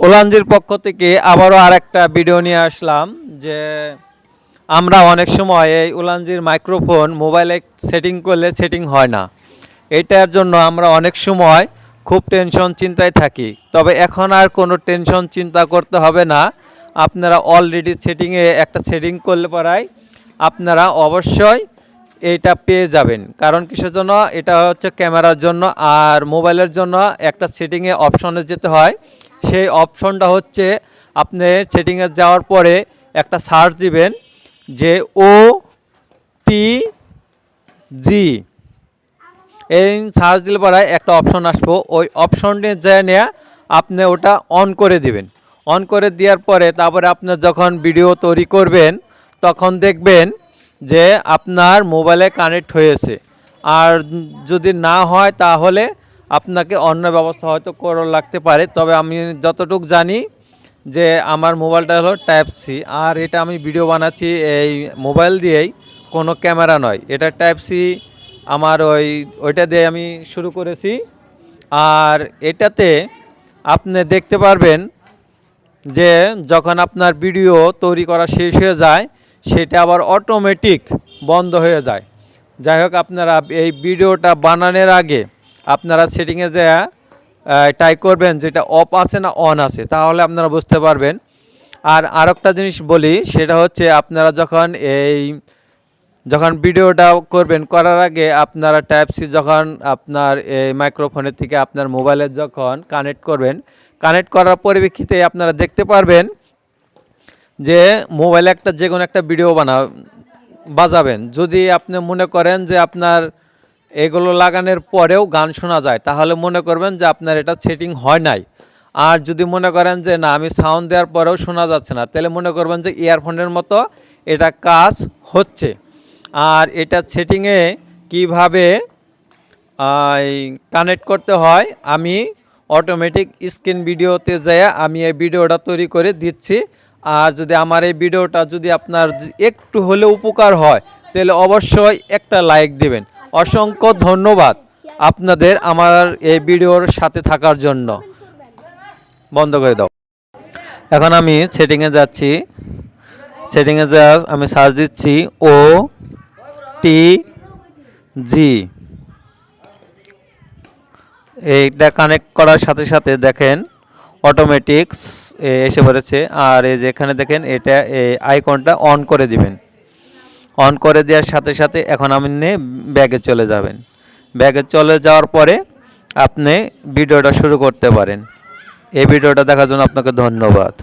ওলানজির পক্ষ থেকে আবারও আর একটা ভিডিও নিয়ে আসলাম যে আমরা অনেক সময় এই ওলানজির মাইক্রোফোন মোবাইলে সেটিং করলে সেটিং হয় না। এটার জন্য আমরা অনেক সময় খুব টেনশন চিন্তায় থাকি। তবে এখন আর কোনো টেনশন চিন্তা করতে হবে না। আপনারা অলরেডি সেটিংয়ে একটা সেটিং করলে পরায় আপনারা অবশ্যই এইটা পেয়ে যাবেন। কারণ কিসের জন্য? এটা হচ্ছে ক্যামেরার জন্য আর মোবাইলের জন্য একটা সেটিংয়ে অপশনে যেতে হয়। সেই অপশনটা হচ্ছে আপনি সেটিংয়ে যাওয়ার পরে একটা সার্চ দিবেন যে ও টি জি এই সার্চ দিলে পরে একটা অপশন আসব। ওই অপশনটি যে নেয়া আপনি ওটা অন করে দিবেন। অন করে দেওয়ার পরে তারপরে আপনি যখন ভিডিও তৈরি করবেন, তখন দেখবেন যে আপনার মোবাইলে কানেক্ট হয়েছে। আর যদি না হয় তাহলে আপনাকে অন্য ব্যবস্থা হয়তো করা লাগতে পারে। তবে আমি যতটুক জানি যে আমার মোবাইলটা হলো টাইপ সি আর এটা আমি ভিডিও বানাচ্ছি এই মোবাইল দিয়েই, কোনো ক্যামেরা নয়। এটা টাইপ সি আমার ওই, ওইটা দিয়ে আমি শুরু করেছি। আর এটাতে আপনি দেখতে পারবেন যে যখন আপনার ভিডিও তৈরি করা শেষ হয়ে যায় সেটা আবার অটোমেটিক বন্ধ হয়ে যায়। যাই হোক আপনারা এই ভিডিওটা বানানোর আগে আপনারা সেটিংয়ে যে ট্রাই করবেন যেটা অফ আছে না অন আছে, তাহলে আপনারা বুঝতে পারবেন। আর আরেকটা জিনিস বলি, সেটা হচ্ছে আপনারা যখন এই, যখন ভিডিওটা করবেন, করার আগে আপনারা টাইপ সি যখন আপনার এই মাইক্রোফোনের থেকে আপনার মোবাইলে যখন কানেক্ট করবেন কানেক্ট করার পরিপ্রেক্ষিতে আপনারা দেখতে পারবেন যে মোবাইলে একটা যে কোনো একটা ভিডিও বানা, বাজাবেন। যদি আপনি মনে করেন যে আপনার এগুলো লাগানোর পরেও গান শোনা যায়, তাহলে মনে করবেন যে আপনার এটা সেটিং হয় নাই। আর যদি মনে করেন যে না, আমি সাউন্ড দেওয়ার পরেও শোনা যাচ্ছে না, তাহলে মনে করবেন যে ইয়ারফোনের মতো এটা কাজ হচ্ছে। আর এটা সেটিংয়ে কীভাবে কানেক্ট করতে হয়, আমি অটোমেটিক স্ক্রিন ভিডিওতে যেয়ে আমি এই ভিডিওটা তৈরি করে দিচ্ছি। আর যদি আমার এই ভিডিওটা যদি আপনার একটু হলে উপকার হয়, তাহলে অবশ্যই একটা লাইক দিবেন। অসংখ্য ধন্যবাদ আপনাদের আমার এই ভিডিওর সাথে থাকার জন্য। বন্ধ করে দাও। এখন আমি সেটিংয়ে যাচ্ছি। সেটিংয়ে যা, আমি সার্চ দিচ্ছি ও টি জি এইটা কানেক্ট করার সাথে সাথে দেখেন অটোমেটিক এসে পড়েছে। আর এই যে এখানে দেখেন, এটা এই আইকনটা অন করে দিবেন। অন করে দেওয়ার সাথে সাথে এখন আপনি ব্যাগে চলে যাবেন। ব্যাগে চলে যাওয়ার পরে আপনি ভিডিওটা শুরু করতে পারেন। এই ভিডিওটা দেখার জন্য আপনাকে ধন্যবাদ।